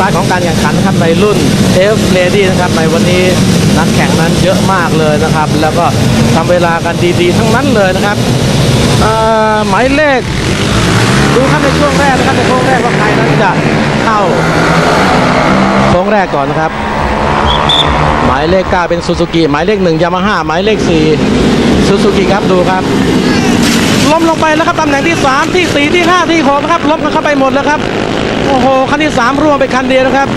ส้นสตาร์ทของการแข่งขันนะครับในรุ่น F Lady นะครับในวันนี้นักแข่งนั้นเยอะมากเลยนะครับ แล้วก็ทำเวลากันดีๆ ทั้งนั้นเลยนะครับหมายเลขดูครับในช่วงแรกนะครับในช่วงแรกว่าใครนั้นจะเข้าโค้งแรกก่อนนะครับ หมายเลข9เป็นซูซูกิหมายเลข1ยามาฮ่าหมายเลข4ซูซูกิครับดูครับ ล้มลงไปแล้วครับตำแหน่งที่ 3 ที่ 4 ที่ 5 ที่6นะครับล้มกันเข้าไปหมดแล้วครับโอ้โหคันที่ 3ร่วงไปคันเดียวนะครับ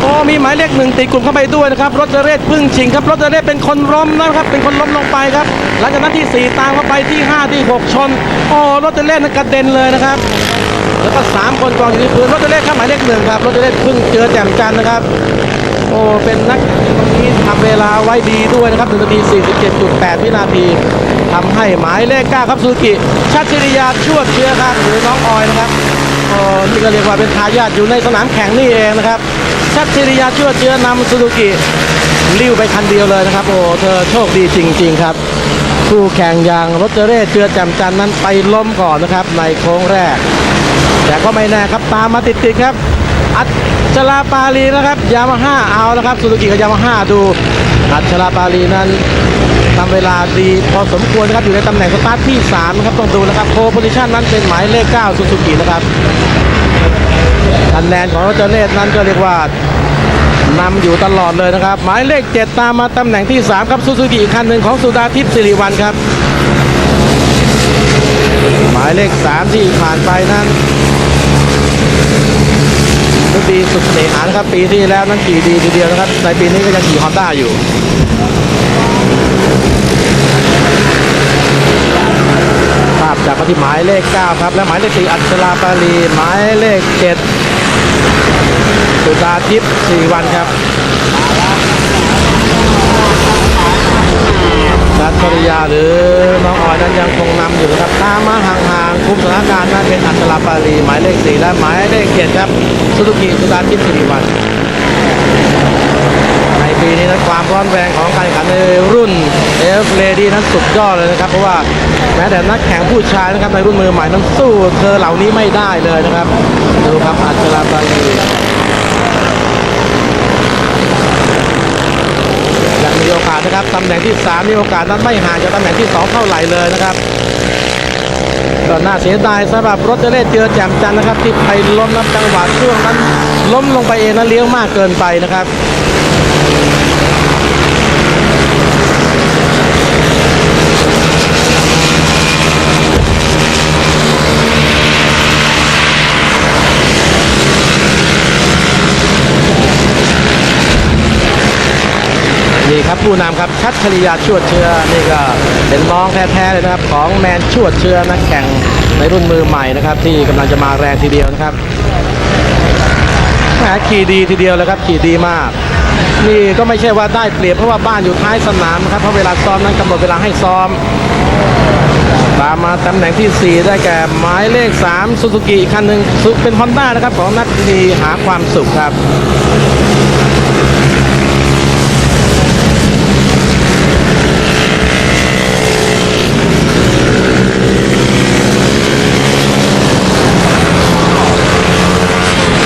โอ้มีหมายเลขหนึ่งติดกลุ่มเข้าไปด้วยนะครับรถเจเรศพึ่งชิงครับรถเจเรศเป็นคนล้มนะครับ เป็นคนล้มลงไปครับ หลังจากนั้นที่ 4 ตามเข้าไปที่ 5 ที่ 6 ชน โอ้รถเจเรศกระเด็นเลยนะครับ แล้วก็3คนกองอยู่ที่พื้นรถเจเรศครับหมายเลขหนึ่งครับรถเจเรศพึ่งเจอแจ่มจันทร์นะครับโอ้เป็นนักตรงนี้ทำเวลาไว้ดีด้วยนะครับ1นาที47.8วินาที ทำให้หมายเลข9ครับซูกิชัดชิริยาชวดเชื้อครับหรือน้องออยนะครับโอ้นี่ก็เรียกว่าเป็นทายาทอยู่ในสนามแข่งนี่เองนะครับชัดชิริยาชวดเชื้อนำซูซูกิลิ้วไปคันเดียวเลยนะครับ โอ้เธอโชคดีจริง ๆ ครับคู่แข่งอย่างรถเจเร่เจือแจ่มจันทร์นั้นไปล้มก่อนนะครับ ในโค้งแรก แต่ก็ไม่แน่ครับตามมาติดๆครับ อัชราปาลีนะครับยามาฮ่าเอาแล้วครับซูซูกิกับยามาฮ่าดู อัชราปาลีนั้น ทำเวลาดีพอสมควรนะครับอยู่ในตำแหน่งสตาร์ทที่3นะครับต้องดูนะครับโพโพซิชันนั้นเป็นหมายเลข9ซูซูกินะครับคะแนนของโรเจอร์เลสนั้นก็เรียกว่านำอยู่ตลอดเลยนะครับ หมายเลข 7 ตามมาตำแหน่งที่ 3 ครับซูซูกิคันหนึ่งของสุดาทิพย์สิริวัลครับ หมายเลข 3 ที่ผ่านไปนั้นทุกปีสุดเสหานะครับปีที่แล้วนั้นขี่ดีทีเดียวนะครับในปีนี้ก็ยังขี่ฮอนด้าอยู่ ที่หมายเลข 9 ครับ และหมายเลข4อัชราปาลีหมายเลข 7 สุดาทิพย์สี่วันครับชัดปริยาหรือน้องออยนั้นยังคงนำอยู่นะครับตามมาห่างๆคุมสถานการณ์นั้นเป็นอัชราปาลีหมายเลข 4 และหมายเลข 7 ครับ สุดุกิสุดาทิพย์สิริวัน ปีนี้นะความร้อนแรงของการแข่งขันในรุ่น F Lady นั้นสุดยอดเลยนะครับ เพราะว่าแม้แต่นักแข่งผู้ชายนะครับในรุ่นมือใหม่นั้นสู้เธอเหล่านี้ไม่ได้เลยนะครับดูครับอัชราบาลียังมีโอกาสนะครับตำแหน่งที่3มีโอกาสนั้นไม่ห่างจากตำแหน่งที่ 2 เท่าไหร่เลยนะครับก็น่าเสียดายสำหรับรถเจเล่เจอแจ่มจันนะครับที่ไปล้มนับจังหวะช่วงนั้นล้มลงไปเองนั้นเลี้ยวมากเกินไปนะครับ ครับผู้นำครับชัดชริยาชวดเชื้อนี่ก็เป็นน้องแท้ๆเลยนะครับ ของแมนชวดเชื้อนักแข่งในรุ่นมือใหม่นะครับ ที่กำลังจะมาแรงทีเดียวนะครับแหมขี่ดีทีเดียวเลยครับขี่ดีมาก นี่ก็ไม่ใช่ว่าได้เปรียบเพราะว่าบ้านอยู่ท้ายสนามนะครับเพราะเวลาซ้อมนั้นกำหนดเวลาให้ซ้อม ตามมาตำแหน่งที่ 4 ได้แก่หมายเลข3ซูซูกิคันหนึ่งซุเป็นฮอนด้านะครับของนักดีหาความสุขครับ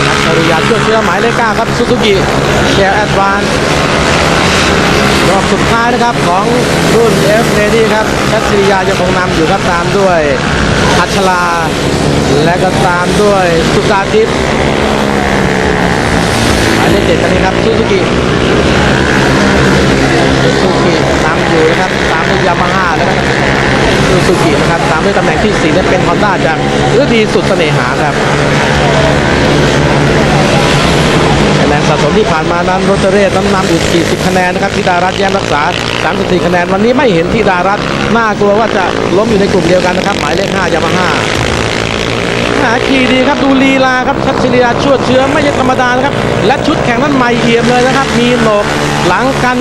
อัจฉริ ยะช่วยเชื้อหมายเลข9ครับซูซูกิเชียร์แอดวานรอบสุดท้ายนะครับของรุ่น F Lady ครับชัชริยายังคงนำอยู่ครับตามด้วยอัชลา และก็ตามด้วยสุกาทิพย์หมายเลขเจ็ดกันนี้ครับซูซูกิซูซูกินำอยู่นะครับตามด้วยยามาฮ่าแล้วก็ซูซูกินะครับตามด้วยตำแหน่งที่สี่นั้นเป็นฮอนด้าจากฤดีสุดเสน่หาครับ คะแนนสะสม ที่ผ่านมานั้นโรเตเรศนั้นนำอยู่40คะแนนนะครับธิดารัตน์แย้มรักษา 34 คะแนน วันนี้ไม่เห็นธิดารัตน์น่ากลัวว่าจะล้มอยู่ในกลุ่มเดียวกันนะครับ หมายเลข5ยามาฮ่าหาขี่ดีครับดูลีลาครับชัชิริยาชวดเชื้อไม่ใช่ธรรมดานะครับ และชุดแข่งนั้นใหม่เอี่ยมเลยนะครับ มีโหนกหลังกัน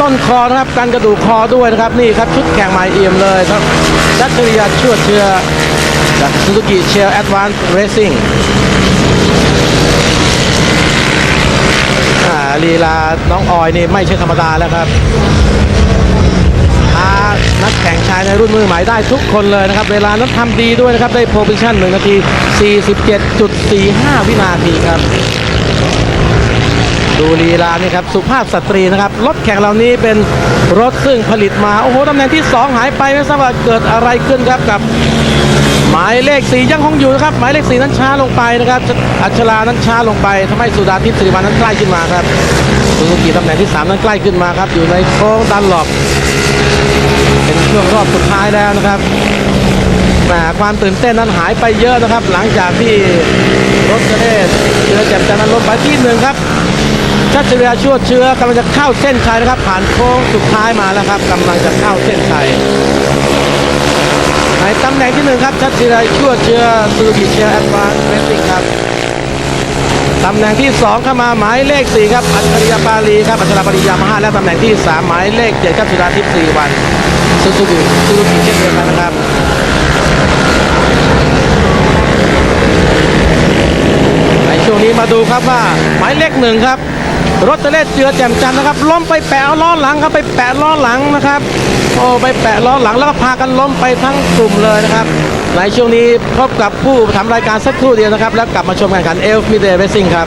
ต้นคอนะครับกันกระดูกคอด้วยนะครับนี่ครับชุดแข่งใหม่เอี่ยมเลยครับชัชิริยาชวดเชื้อจากซูซูกิเชียร์แอดวานซ์เรซิ่ง อ่า ลีลาน้องออยนี่ไม่ใช่ธรรมดาแล้วครับทานักแข่งชายในรุ่นมือใหม่ได้ทุกคนเลยนะครับ เวลานั้นทำดีด้วยนะครับ ได้โพซิชั่น1นาที 47.45 วินาทีครับ ดูลีลานี่ครับสุภาพสตรีนะครับรถแข่งเหล่านี้เป็นรถซึ่งผลิตมาโอ้โหตำแหน่งที่ 2 หายไปไม่ทราบว่าเกิดอะไรขึ้นครับกับหมายเลข4ยังคงอยู่นะครับหมายเลข4นั้นช้าลงไปนะครับอัชรานั้นช้าลงไปทำให้สุดาทิพย์สิริวัลนั้นใกล้ขึ้นมาครับซูซูกิตำแหน่งที่ 3 นั้นใกล้ขึ้นมาครับอยู่ในโค้งดันหลบเป็นช่วงรอบสุดท้ายแล้วนะครับ แหมความตื่นเต้นนั้นหายไปเยอะนะครับ หลังจากที่รถกระเดชเรือแจ่มจันทร์นั้นลงไปที่หนึ่งครับชัชเรียชั่วเชื้อกำลังจะเข้าเส้นชัยนะครับ ผ่านโค้งสุดท้ายมาแล้วครับกำลังจะเข้าเส้นชัยในตำแหน่งที่หนึ่งครับชัชเรียชั่วเชื้อซูบิเชียแอดวานซ์เรสซิ่งครับตำแหน่งที่สองเข้ามาหมายเลขสี่ครับ อัจฉริยปาลีครับอัจฉริยปาลียามาฮ่าและตำแหน่งที่สามหมายเลขเจ็ดครับสุดาทิพย์สี่วันซูซูกิซูซูกิเช่นเดียวกันนะครับ ในช่วงนี้ มาดูครับว่าหมายเลขหนึ่งครับรถเตเลสเจือแจ่มจันนะครับ ล้มไปแปะล้อหลังครับไปแปะล้อหลังนะครับโอ้ไปแปะล้อหลังแล้วก็พากันล้มไปทั้งกลุ่มเลยนะครับในช่วงนี้พบกับผู้ทำรายการสักครู่เดียวนะครับ แล้วกลับมาชมกันขันเอลฟ์มิเดเรซิ่งครับ